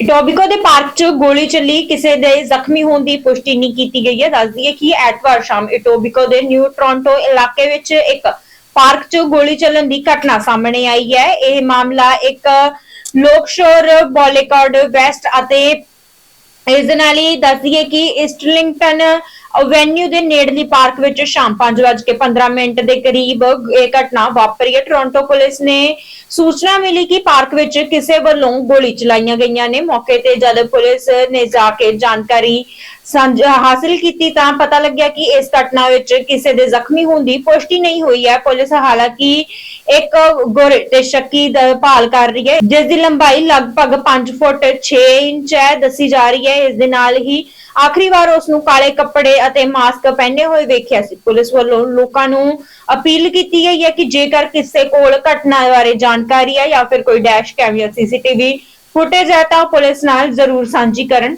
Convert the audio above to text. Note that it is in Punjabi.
ਟੋਬਿਕੋ ਦੇ ਪਾਰਕ 'ਚ ਗੋਲੀ ਚੱਲੀ, ਕਿਸੇ ਦੇ ਜ਼ਖਮੀ ਹੋਣ ਦੀ ਪੁਸ਼ਟੀ ਨਹੀਂ ਕੀਤੀ ਗਈ ਹੈ। ਦੱਸਦੀ ਹੈ ਕਿ ਐਤਵਾਰ ਸ਼ਾਮ ਇਟੋਬਿਕੋ ਦੇ ਨਿਊ ਟੋਰਾਂਟੋ ਇਲਾਕੇ ਵਿੱਚ ਇੱਕ ਪਾਰਕ 'ਚ ਗੋਲੀ ਚੱਲਣ ਦੀ ਘਟਨਾ ਸਾਹਮਣੇ ਆਈ ਹੈ। ਇਹ ਮਾਮਲਾ ਇੱਕ ਲੋਕਸ਼ੋਰ ਬੋਲੇਕਾਰਡ ਵੈਸਟ ਅਤੇ ਇਸ ਦੇ ਨਾਲ ਹੀ ਦੱਸ ਦਈਏ ਕਿ ਇਸਟਲਿੰਗਟਨ ਐਵੇਨਿਊ ਦੇ ਨੇੜਲੀ ਪਾਰਕ ਵਿੱਚ ਸ਼ਾਮ 5:15 ਮਿੰਟ ਦੇ ਕਰੀਬ ਇਹ ਘਟਨਾ ਵਾਪਰੀ ਹੈ। ਟੋਰਾਂਟੋ ਪੁਲਿਸ ਨੇ ਸੂਚਨਾ ਮਿਲੀ ਕਿ ਪਾਰਕ ਵਿੱਚ ਕਿਸੇ ਵੱਲੋਂ ਗੋਲੀ ਚਲਾਈਆਂ ਗਈਆਂ ਨੇ। ਮੌਕੇ ਤੇ ਜਦ ਪੁਲਿਸ ਨੇ ਜਾ ਕੇ ਜਾਣਕਾਰੀ ਸਾਂਝ, ਹਾਸਲ ਕੀਤੀ ਤਾਂ ਪਤਾ ਲੱਗਿਆ ਕਿ ਇਸ ਘਟਨਾ ਵਿੱਚ ਕਿਸੇ ਦੇ ਜ਼ਖਮੀ ਹੋਣ ਦੀ ਪੁਸ਼ਟੀ ਨਹੀਂ ਹੋਈ ਹੈ। ਪੁਲਿਸ ਹਾਲਾਂਕਿ ਇੱਕ ਗੋਰੇ ਤੇ ਸ਼ੱਕੀ ਦਾ ਭਾਲ ਕਰ ਰਹੀ ਹੈ, ਜਿਸ ਦੀ ਲੰਬਾਈ ਲਗਭਗ 5 ਫੁੱਟ 6 ਇੰਚ ਹੈ, ਦੱਸੀ ਜਾ ਰਹੀ ਹੈ। ਇਸ ਦੇ ਨਾਲ ਹੀ ਆਖਰੀ ਵਾਰ ਉਸ ਨੂੰ ਕਾਲੇ ਕੱਪੜੇ ਅਤੇ ਮਾਸਕ ਪਹਿਨੇ ਹੋਏ ਵੇਖਿਆ ਸੀ। ਪੁਲਿਸ ਵੱਲੋਂ ਲੋਕਾਂ ਨੂੰ ਅਪੀਲ ਕੀਤੀ ਗਈ ਹੈ ਕਿ ਜੇਕਰ ਕਿਸੇ ਕੋਲ ਘਟਨਾ ਬਾਰੇ ਜਾਣਕਾਰੀ ਹੈ ਜਾਂ ਫਿਰ ਕੋਈ ਡੈਸ਼ ਕੈਮ ਜਾਂ ਸੀਸੀਟੀਵੀ ਫੁਟੇਜ ਹੈ ਤਾਂ ਪੁਲਿਸ ਨਾਲ ਜ਼ਰੂਰ ਸਾਂਝੀ ਕਰਨ।